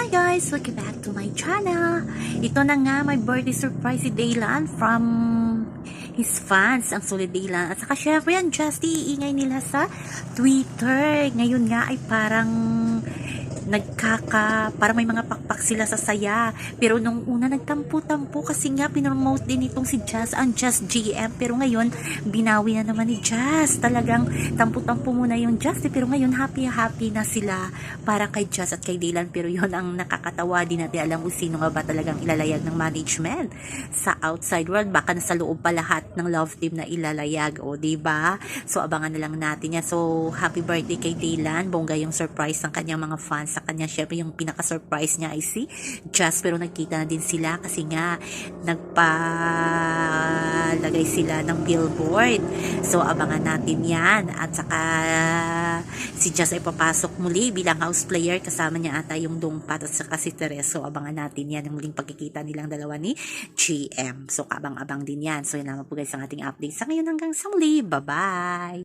Hi guys! Welcome back to my channel. Ito na nga, my birthday surprise si Daylan from his fans, ang solid Daylan. At saka syempre yan, Justy, iingay nila sa Twitter. Ngayon nga ay parang nagkaka, parang may mga pakpak sila sa saya. Pero nung una nagtampo-tampo kasi nga pinromote din itong si Jazz, ang Jazz GM. Pero ngayon, binawi na naman ni Jazz. Talagang tampo-tampo muna yung Jazz. eh. Pero ngayon, happy-happy na sila para kay Jazz at kay Dylan. Pero yon ang nakakatawa. Di natin alam kung sino nga ba talagang ilalayag ng management sa outside world. Baka nasa loob pa lahat ng love team na ilalayag. O, ba? So, abangan na lang natin yan. So, happy birthday kay Dylan. Bongga yung surprise ng kanyang mga fans sa kanya. Syempre, yung pinaka-surprise niya ay si Jazz. Pero nagkita na din sila kasi nga nagpalagay sila ng billboard. So, abangan natin yan. At saka, si Jazz ay papasok muli bilang house player. Kasama niya ata yung Dungpat at saka si Teres. So, abangan natin yan. Yung muling pagkikita nilang dalawa ni GM. So, kabang-abang din yan. So, yan naman po guys ang ating update sa ngayon hanggang sa muli. Bye-bye!